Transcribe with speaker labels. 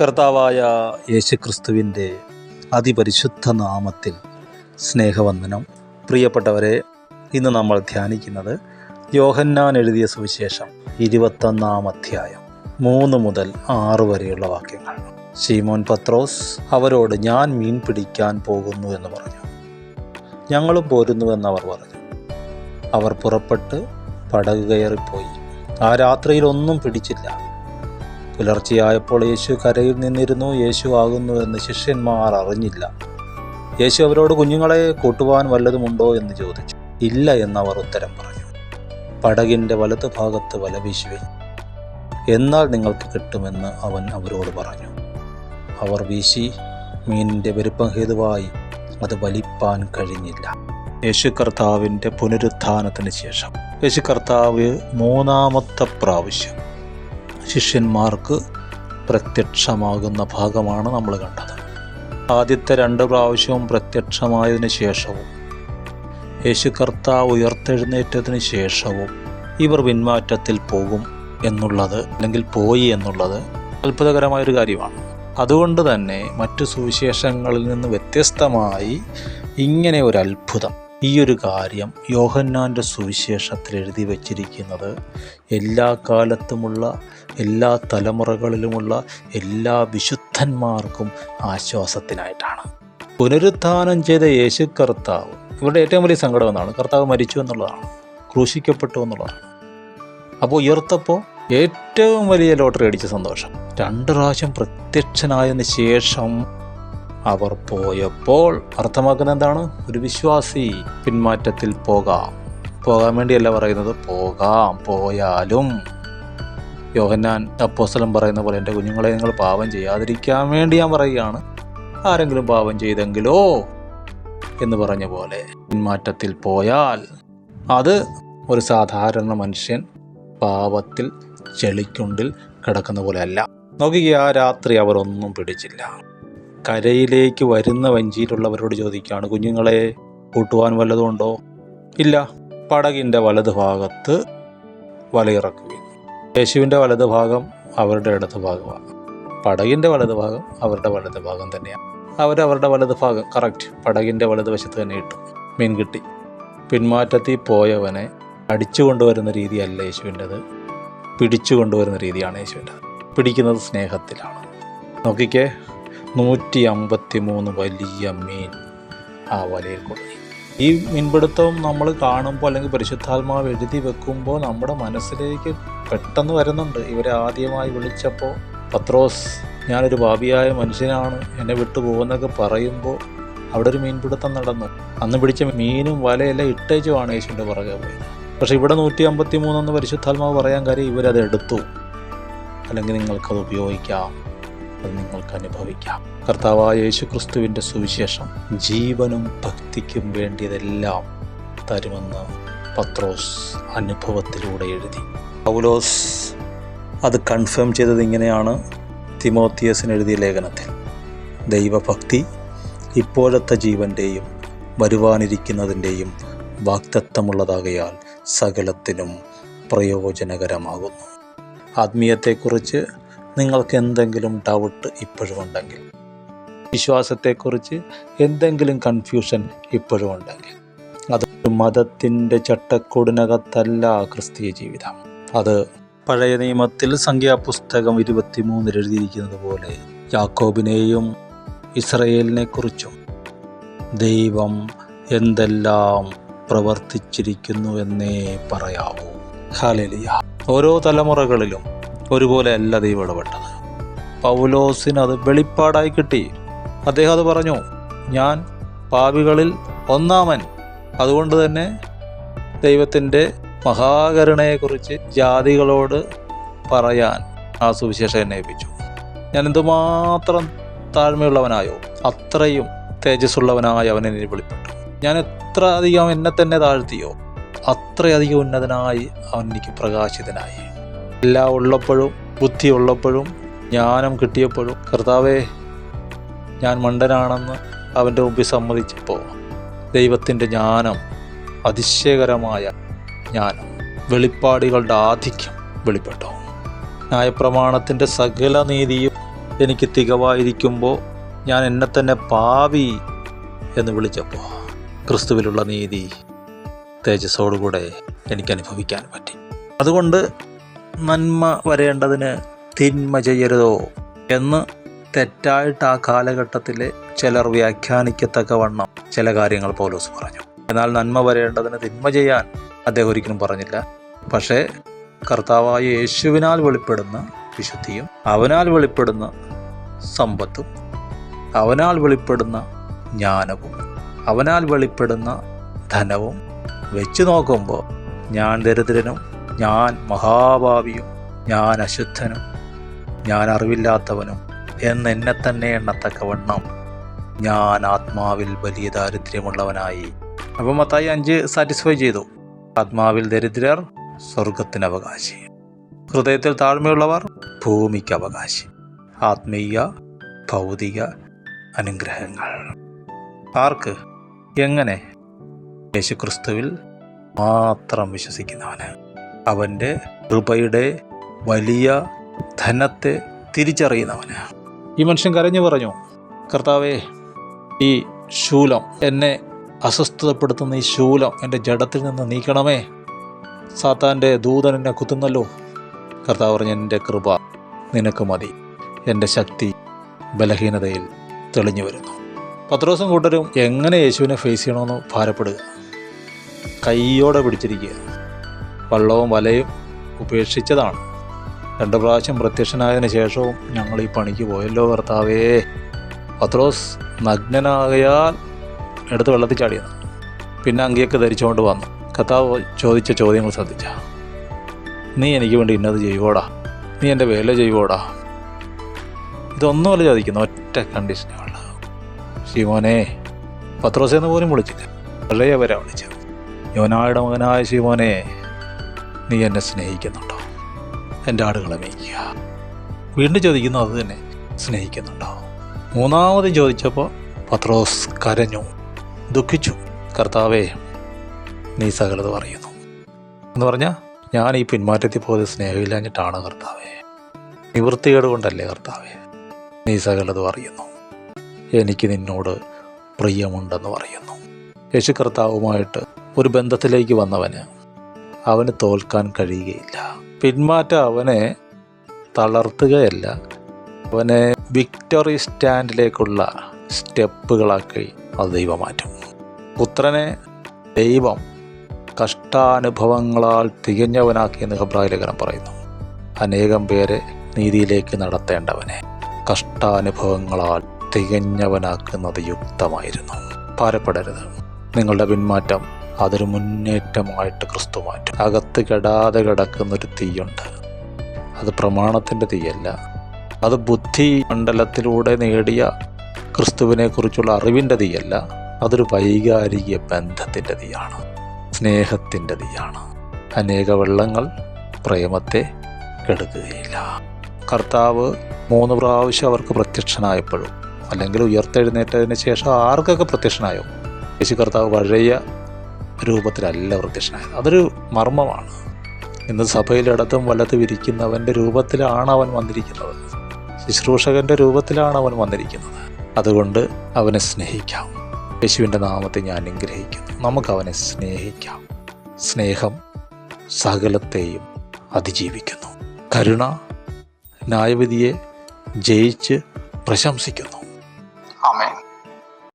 Speaker 1: കർത്താവായ യേശുക്രിസ്തുവിന്റെ അതിപരിശുദ്ധ നാമത്തിൽ സ്നേഹവന്ദനം. പ്രിയപ്പെട്ടവരെ ഇന്ന് നമ്മൾ ധ്യാനിക്കുന്നത് യോഹന്നാൻ എഴുതിയ സുവിശേഷം ഇരുപത്തൊന്നാം അധ്യായം മൂന്ന് മുതൽ ആറ് വരെയുള്ള വാക്യങ്ങൾ. ശീമോൻ പത്രോസ് അവരോട് ഞാൻ മീൻ പിടിക്കാൻ പോകുന്നു എന്ന് പറഞ്ഞു. ഞങ്ങളും പോരുന്നുവെന്ന് അവർ പറഞ്ഞു. അവർ പുറപ്പെട്ട് പടക് കയറിപ്പോയി. ആ രാത്രിയിൽ ഒന്നും പിടിച്ചില്ല. പുലർച്ചെയായപ്പോൾ യേശു കരയിൽ നിന്നിരുന്നു. യേശു ആകുന്നുവെന്ന് ശിഷ്യന്മാർ അറിഞ്ഞില്ല. യേശു അവരോട് കുഞ്ഞുങ്ങളെ കൂട്ടുവാൻ വല്ലതുമുണ്ടോ? എന്ന് ചോദിച്ചു. ഇല്ല എന്നവർ ഉത്തരം പറഞ്ഞു. പടകിന്റെ വലതു ഭാഗത്ത് വല വീശുവിൻ എന്നാൽ നിങ്ങൾക്ക് കിട്ടുമെന്ന് അവൻ അവരോട് പറഞ്ഞു. അവർ വീശി മീനിന്റെ പെരുപ്പം ഹേതുവായി അത് വലിപ്പാൻ കഴിഞ്ഞില്ല. യേശു കർത്താവിന്റെ പുനരുത്ഥാനത്തിന് ശേഷം. യേശു കർത്താവ് മൂന്നാമത്തെ പ്രാവശ്യം ശിഷ്യന്മാർക്ക് പ്രത്യക്ഷമാകുന്ന ഭാഗമാണ് നമ്മൾ കണ്ടത്. ആദ്യത്തെ രണ്ട് പ്രാവശ്യവും പ്രത്യക്ഷമായതിനു ശേഷവും യേശു കർത്താവ് ഉയർത്തെഴുന്നേറ്റതിന് ശേഷവും ഇവർ പിന്മാറ്റത്തിൽ പോകും എന്നുള്ളത് അല്ലെങ്കിൽ പോയി എന്നുള്ളത് അത്ഭുതകരമായൊരു കാര്യമാണ്. അതുകൊണ്ട് തന്നെ മറ്റു സുവിശേഷങ്ങളിൽ നിന്ന് വ്യത്യസ്തമായി ഇങ്ങനെ ഒരു അത്ഭുതം ഈ ഒരു കാര്യം യോഹന്നാന്റെ സുവിശേഷത്തിൽ എഴുതി വച്ചിരിക്കുന്നത് എല്ലാ കാലത്തുമുള്ള എല്ലാ തലമുറകളിലുമുള്ള എല്ലാ വിശുദ്ധന്മാർക്കും ആശ്വാസത്തിനായിട്ടാണ്. പുനരുത്ഥാനം ചെയ്ത യേശു കർത്താവ് ഇവിടെ ഏറ്റവും വലിയ സങ്കടം എന്നാണ് കർത്താവ് മരിച്ചു എന്നുള്ളതാണ്. ക്രൂശിക്കപ്പെട്ടു എന്നുള്ളതാണ്. അപ്പോൾ ഉയർത്തപ്പോൾ ഏറ്റവും വലിയ ലോട്ടറി അടിച്ച സന്തോഷം. രണ്ട് പ്രാവശ്യം പ്രത്യക്ഷനായതിന് ശേഷം അവർ പോയപ്പോൾ അർത്ഥമാക്കുന്ന എന്താണ്? ഒരു വിശ്വാസി പിന്മാറ്റത്തിൽ പോകാം. പോകാൻ വേണ്ടിയല്ല പറയുന്നത് പോകാം പോയാലും. യോഹന്നാൻ അപ്പോസ്തലം പറയുന്ന പോലെ എന്റെ കുഞ്ഞുങ്ങളെ നിങ്ങൾ പാപം ചെയ്യാതിരിക്കാൻ വേണ്ടി ഞാൻ പറയുകയാണ്. ആരെങ്കിലും പാപം ചെയ്തെങ്കിലോ? എന്ന് പറഞ്ഞ പോലെ പിന്മാറ്റത്തിൽ പോയാൽ അത് ഒരു സാധാരണ മനുഷ്യൻ പാപത്തിൽ ചെളിക്കുണ്ടിൽ കിടക്കുന്ന പോലെ അല്ല. നോക്കുക ആ രാത്രി അവർ ഒന്നും പിടിച്ചില്ല. കരയിലേക്ക് വരുന്ന വഞ്ചിയിലുള്ളവരോട് ചോദിക്കുകയാണ് കുഞ്ഞുങ്ങളെ കൂട്ടുവാൻ വല്ലതും ഉണ്ടോ? ഇല്ല. പടകിന്റെ വലത് ഭാഗത്ത് വലയിറക്കുകയും യേശുവിന്റെ വലത് ഭാഗം അവരുടെ ഇടത് ഭാഗമാണ്. പടകിന്റെ വലത് ഭാഗം അവരുടെ വലത് ഭാഗം തന്നെയാണ്. അവരവരുടെ വലത് ഭാഗം. കറക്റ്റ്. പടകിന്റെ വലത് വശത്ത് തന്നെ ഇട്ടു. മീൻ കിട്ടി. പിന്മാറ്റത്തിൽ പോയവനെ അടിച്ചു കൊണ്ടുവരുന്ന രീതിയല്ല യേശുവിന്റെത്. പിടിച്ചു കൊണ്ടുവരുന്ന രീതിയാണ് യേശുവിന്റെ പിടിക്കുന്നത് സ്നേഹത്തിലാണ്. നോക്കിക്കേ നൂറ്റി അമ്പത്തി മൂന്ന് വലിയ മീൻ ആ വലയിൽ കൊടുത്തു ഈ മീൻപിടുത്തം നമ്മൾ കാണുമ്പോൾ അല്ലെങ്കിൽ പരിശുദ്ധാത്മാവ് എഴുതി വെക്കുമ്പോൾ നമ്മുടെ മനസ്സിലേക്ക് പെട്ടെന്ന് വരുന്നുണ്ട്. ഇവരെ ആദ്യമായി വിളിച്ചപ്പോൾ പത്രോസ് ഞാനൊരു ഭാവിയായ മനുഷ്യനാണ് എന്നെ വിട്ടു പോകുന്നൊക്കെ പറയുമ്പോൾ അവിടെ ഒരു മീൻപിടുത്തം നടന്നു. അന്ന് പിടിച്ച മീനും വലയെല്ലാം ഇട്ടേച്ചുമാണ് യേശുവിന്റെ പുറകെ പോയി. പക്ഷേ ഇവിടെ നൂറ്റി അമ്പത്തി മൂന്നെന്ന് പരിശുദ്ധാത്മാവ് പറയാൻ കാര്യം ഇവരത് എടുത്തു. അല്ലെങ്കിൽ നിങ്ങൾക്കത് ഉപയോഗിക്കാം. അത് നിങ്ങൾക്ക് അനുഭവിക്കാം. കർത്താവായ യേശു ക്രിസ്തുവിന്റെ സുവിശേഷം ജീവനും ഭക്തിക്കും വേണ്ടിയതെല്ലാം തരുമെന്ന് പത്രോസ് അനുഭവത്തിലൂടെ എഴുതി. പൗലോസ് അത് കൺഫേം ചെയ്തത് ഇങ്ങനെയാണ്. തിമോത്തിയസിന് എഴുതിയ ലേഖനത്തിൽ ദൈവഭക്തി ഇപ്പോഴത്തെ ജീവന്റെയും വരുവാനിരിക്കുന്നതിന്റെയും വാക്തത്വമുള്ളതാകയാൽ സകലത്തിനും പ്രയോജനകരമാകുന്നു. ആത്മീയത്തെക്കുറിച്ച് നിങ്ങൾക്ക് എന്തെങ്കിലും ഡൗട്ട് ഇപ്പോഴും ഉണ്ടെങ്കിൽ വിശ്വാസത്തെക്കുറിച്ച് എന്തെങ്കിലും കൺഫ്യൂഷൻ ഇപ്പോഴും ഉണ്ടെങ്കിൽ അത് മതത്തിന്റെ ചട്ടക്കൂടിനകത്തല്ല ക്രിസ്തീയ ജീവിതം. അത് പഴയ നിയമത്തിൽ സംഖ്യാപുസ്തകം ഇരുപത്തിമൂന്നിൽ എഴുതിയിരിക്കുന്നത് പോലെ യാക്കോബിനെയും ഇസ്രയേലിനെ കുറിച്ചും ദൈവം എന്തെല്ലാം പ്രവർത്തിച്ചിരിക്കുന്നു എന്നേ പറയാവൂ. ഹാലലിയ ഓരോ തലമുറകളിലും ഒരുപോലെ അല്ല ദൈവം ഇടപെട്ടത്. പൗലോസിന് അത് വെളിപ്പാടായി കിട്ടി. അദ്ദേഹം അത് പറഞ്ഞു ഞാൻ പാപികളിൽ ഒന്നാമൻ. അതുകൊണ്ട് തന്നെ ദൈവത്തിന്റെ മഹാകരുണയെക്കുറിച്ച് ജാതികളോട് പറയാൻ ആ സുവിശേഷം എന്നെ ഏൽപ്പിച്ചു. ഞാൻ എന്തുമാത്രം താഴ്മയുള്ളവനായോ അത്രയും തേജസ്സുള്ളവനായ അവൻ എന്നെ വെളിപ്പെട്ടു. ഞാൻ എത്ര അധികം എന്നെ തന്നെ താഴ്ത്തിയോ അത്രയധികം ഉന്നതനായി അവൻ എനിക്ക് പ്രകാശിതനായി. എല്ലാം ഉള്ളപ്പോഴും ബുദ്ധി ഉള്ളപ്പോഴും ജ്ഞാനം കിട്ടിയപ്പോഴും കർത്താവെ ഞാൻ മണ്ടനാണെന്ന് അവന്റെ മുമ്പിൽ സമ്മതിച്ചപ്പോൾ ദൈവത്തിന്റെ ജ്ഞാനം അതിശയകരമായ ജ്ഞാനം വെളിപ്പാടുകളുടെ ആധിക്യം വെളിപ്പെട്ടു. ന്യായപ്രമാണത്തിന്റെ സകല നീതിയും എനിക്ക് തികവായിരിക്കുമ്പോൾ ഞാൻ എന്നെ തന്നെ പാവി എന്ന് വിളിച്ചപ്പോൾ ക്രിസ്തുവിലുള്ള നീതി തേജസ്സോടുകൂടെ എനിക്ക് അനുഭവിക്കാൻ പറ്റി. അതുകൊണ്ട് നന്മ വരേണ്ടതിന് തിന്മ ചെയ്യരുതോ എന്ന് തെറ്റായിട്ട് ആ കാലഘട്ടത്തിൽ ചിലർ വ്യാഖ്യാനിക്കത്തക്കവണ്ണം ചില കാര്യങ്ങൾ പൗലോസ് പറഞ്ഞു. എന്നാൽ നന്മ വരേണ്ടതിന് തിന്മ ചെയ്യാൻ അദ്ദേഹം ഒരിക്കലും പറഞ്ഞില്ല. പക്ഷേ കർത്താവായ യേശുവിനാൽ വെളിപ്പെടുന്ന വിശുദ്ധിയും അവനാൽ വെളിപ്പെടുന്ന സമ്പത്തും അവനാൽ വെളിപ്പെടുന്ന ജ്ഞാനവും അവനാൽ വെളിപ്പെടുന്ന ധനവും വെച്ച് നോക്കുമ്പോൾ ഞാൻ ദരിദ്രനും ഞാൻ മഹാഭാവിയും ഞാൻ അശുദ്ധനും ഞാൻ അറിവില്ലാത്തവനും എന്ന് എന്നെ തന്നെ എണ്ണത്തക്കവണ്ണം ഞാൻ ആത്മാവിൽ വലിയ ദാരിദ്ര്യമുള്ളവനായി. അപ്പം മത്തായി അഞ്ച് സാറ്റിസ്ഫൈ ചെയ്തു. ആത്മാവിൽ ദരിദ്രർ സ്വർഗത്തിന് അവകാശി. ഹൃദയത്തിൽ താഴ്മയുള്ളവർ ഭൂമിക്ക് അവകാശി. ആത്മീയ ഭൗതിക അനുഗ്രഹങ്ങൾ. ആർക്ക്? എങ്ങനെ? യേശുക്രിസ്തുവിൽ മാത്രം വിശ്വസിക്കുന്നവന്. അവന്റെ കൃപയുടെ വലിയ ധനത്തെ തിരിച്ചറിയുന്നവന്. ഈ മനുഷ്യൻ കരഞ്ഞു പറഞ്ഞു കർത്താവേ ഈ ശൂലം എന്നെ അസ്വസ്ഥതപ്പെടുത്തുന്ന ഈ ശൂലം എന്റെ ജഡത്തിൽ നിന്ന് നീക്കണമേ. സാത്താന്റെ ദൂതൻ എന്നെ കുത്തുന്നല്ലോ. കർത്താവ് പറഞ്ഞു എന്റെ കൃപ നിനക്ക് മതി. എന്റെ ശക്തി ബലഹീനതയിൽ തെളിഞ്ഞു വരുന്നു. പത്രോസം കൂട്ടരും എങ്ങനെ യേശുവിനെ ഫേസ് ചെയ്യണമെന്ന് ഭാരപ്പെടുക. കൈയോടെ പിടിച്ചിരിക്കുക. വള്ളവും വലയും ഉപേക്ഷിച്ചതാണ്. രണ്ടു പ്രാവശ്യം പ്രത്യക്ഷനായതിനു ശേഷവും ഞങ്ങൾ ഈ പണിക്ക് പോയല്ലോ കർത്താവേ. പത്രോസ് നഗ്നനാകയാൽ എടുത്ത് വെള്ളത്തിൽ ചാടിയത് പിന്നെ അങ്കിയൊക്കെ ധരിച്ചുകൊണ്ട് വന്നു. കർത്താവ് ചോദിച്ച ചോദ്യങ്ങൾ ശ്രദ്ധിച്ച. നീ എനിക്ക് വേണ്ടി ഇന്നത് ചെയ്യുവോടാ? നീ എന്റെ വേല ചെയ്യുവോടാ? ഇതൊന്നുമല്ല ചോദിക്കുന്നു ഒറ്റ കണ്ടീഷനുള്ള ശിവോനെ പത്രോസെന്ന് പോലും വിളിച്ചില്ല. പഴയ വരെ വിളിച്ചത്. യോനായുടെ മകനായ ശിവോനെ നീ എന്നെ സ്നേഹിക്കുന്നുണ്ടോ? എന്റെ ആടുകളെ മേയ്ക്കുക. വീണ്ടും ചോദിക്കുന്നു അത് തന്നെ സ്നേഹിക്കുന്നുണ്ടോ? മൂന്നാമത് ചോദിച്ചപ്പോൾ പത്രോസ് കരഞ്ഞു ദുഃഖിച്ചു. കർത്താവേ നീ സകലത് പറയുന്നു. എന്ന് പറഞ്ഞാൽ ഞാൻ ഈ പിന്മാറ്റത്തിൽ പോയത് സ്നേഹമില്ലാഞ്ഞിട്ടാണ് കർത്താവേ. നിവൃത്തികേട് കൊണ്ടല്ലേ കർത്താവേ നീ സകലത് പറയുന്നു. എനിക്ക് നിന്നോട് പ്രിയമുണ്ടെന്ന് പറയുന്നു. യേശു കർത്താവുമായിട്ട് ഒരു ബന്ധത്തിലേക്ക് വന്നവന് അവന് തോൽക്കാൻ കഴിയുകയില്ല. പിന്മാറ്റം അവനെ തളർത്തുകയല്ല. അവനെ വിക്ടറി സ്റ്റാൻഡിലേക്കുള്ള സ്റ്റെപ്പുകളാക്കി അത് ദൈവം മാറ്റും പുത്രനെ ദൈവം കഷ്ടാനുഭവങ്ങളാൽ തികഞ്ഞവനാക്കി എന്ന് ഹബ്രായ ലേഖനം പറയുന്നു. അനേകം പേരെ നീതിയിലേക്ക് നടത്തേണ്ടവനെ കഷ്ടാനുഭവങ്ങളാൽ തികഞ്ഞവനാക്കുന്നത് യുക്തമായിരുന്നു. ഭാരപ്പെടരുത്. നിങ്ങളുടെ പിന്മാറ്റം അതൊരു മുന്നേറ്റമായിട്ട് ക്രിസ്തു മാറ്റും. അകത്ത് കെടാതെ കിടക്കുന്നൊരു തീയുണ്ട്. അത് പ്രമാണത്തിന്റെ തീയല്ല. അത് ബുദ്ധി മണ്ഡലത്തിലൂടെ നേടിയ ക്രിസ്തുവിനെക്കുറിച്ചുള്ള അറിവിന്റെ തീയല്ല. അതൊരു വൈകാരിക ബന്ധത്തിന്റെ തീയാണ്. സ്നേഹത്തിന്റെ തീയാണ്. അനേക വെള്ളങ്ങൾ പ്രേമത്തെ കെടുക്കുകയില്ല. കർത്താവ് മൂന്ന് പ്രാവശ്യം അവർക്ക് പ്രത്യക്ഷനായപ്പോഴും അല്ലെങ്കിൽ ഉയർത്തെഴുന്നേറ്റതിന് ശേഷം ആർക്കൊക്കെ പ്രത്യക്ഷനായോ? യേശു കർത്താവ് പഴയ രൂപത്തിലല്ല പ്രത്യക്ഷനായത് അതൊരു മർമ്മമാണ്. ഇന്ന് സഭയിലിടത്തും വലത്തും ഇരിക്കുന്നവന്റെ രൂപത്തിലാണ് അവൻ വന്നിരിക്കുന്നത്. ശുശ്രൂഷകന്റെ രൂപത്തിലാണ് അവൻ വന്നിരിക്കുന്നത്. അതുകൊണ്ട് അവനെ സ്നേഹിക്കാം. യേശുവിന്റെ നാമത്തെ ഞാൻ അനുഗ്രഹിക്കുന്നു. നമുക്ക് അവനെ സ്നേഹിക്കാം. സ്നേഹം സകലത്തെയും അതിജീവിക്കുന്നു. കരുണ ന്യായവിധിയെ ജയിച്ച് പ്രശംസിക്കുന്നു.